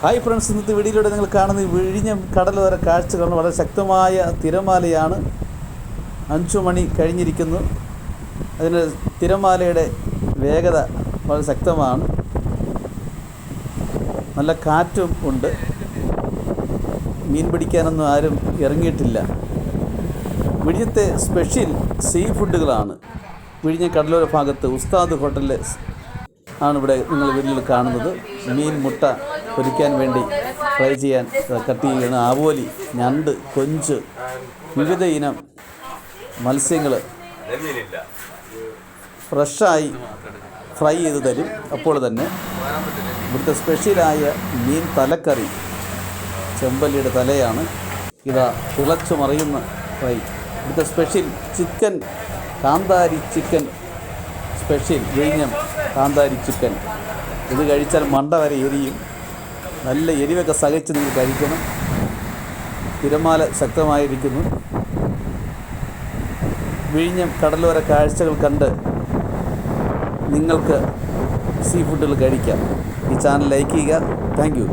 Hi friends ഇന്നത്തെ വീഡിയോയിലൂടെ നിങ്ങൾ കാണുന്ന വിഴിഞ്ഞം കടലോര കാഴ്ചകൾ വളരെ ശക്തമായ തിരമാലയാണ് അഞ്ചു മണി കഴിഞ്ഞിരിക്കുന്നു. അതിന് തിരമാലയുടെ വേഗത വളരെ ശക്തമാണ്. നല്ല കാറ്റും ഉണ്ട്. മീൻ പിടിക്കാനൊന്നും ആരും ഇറങ്ങിയിട്ടില്ല. വിഴിഞ്ഞത്തെ സ്പെഷ്യൽ സീ ഫുഡുകളാണ് വിഴിഞ്ഞ കടലോര ഭാഗത്ത് ഉസ്താദ് ഹോട്ടലിലെ ആണ് ഇവിടെ നിങ്ങൾ വീട്ടിൽ കാണുന്നത്. മീൻ മുട്ട പൊരിക്കാൻ വേണ്ടി ഫ്രൈ ചെയ്യാൻ കട്ട് ചെയ്യുന്ന ആവോലി ഞണ്ട് കൊഞ്ച് വിവിധ ഇനം മത്സ്യങ്ങൾ ഫ്രഷായി ഫ്രൈ ചെയ്ത് തരും. അപ്പോൾ തന്നെ ഇവിടുത്തെ സ്പെഷ്യലായ മീൻ തലക്കറി ചെമ്പല്ലിയുടെ തലയാണ്. ഇതാ തിളച്ചു മറിയുന്ന ഫ്രൈ ഇവിടുത്തെ special chicken kanthari chicken special വിഴിഞ്ഞം കാന്താരി ചിക്കൻ ഇത് കഴിച്ചാൽ മണ്ട വരെ എരിയും. നല്ല എരിവൊക്കെ സഹിച്ച് നിങ്ങൾ കഴിക്കണം. തിരമാല ശക്തമായിരിക്കുന്നു. വിഴിഞ്ഞം കടലോര കാഴ്ചകൾ കണ്ട് നിങ്ങൾക്ക് സീ ഫുഡുകൾ കഴിക്കാം. ഈ ചാനൽ ലൈക്ക് ചെയ്യുക. താങ്ക്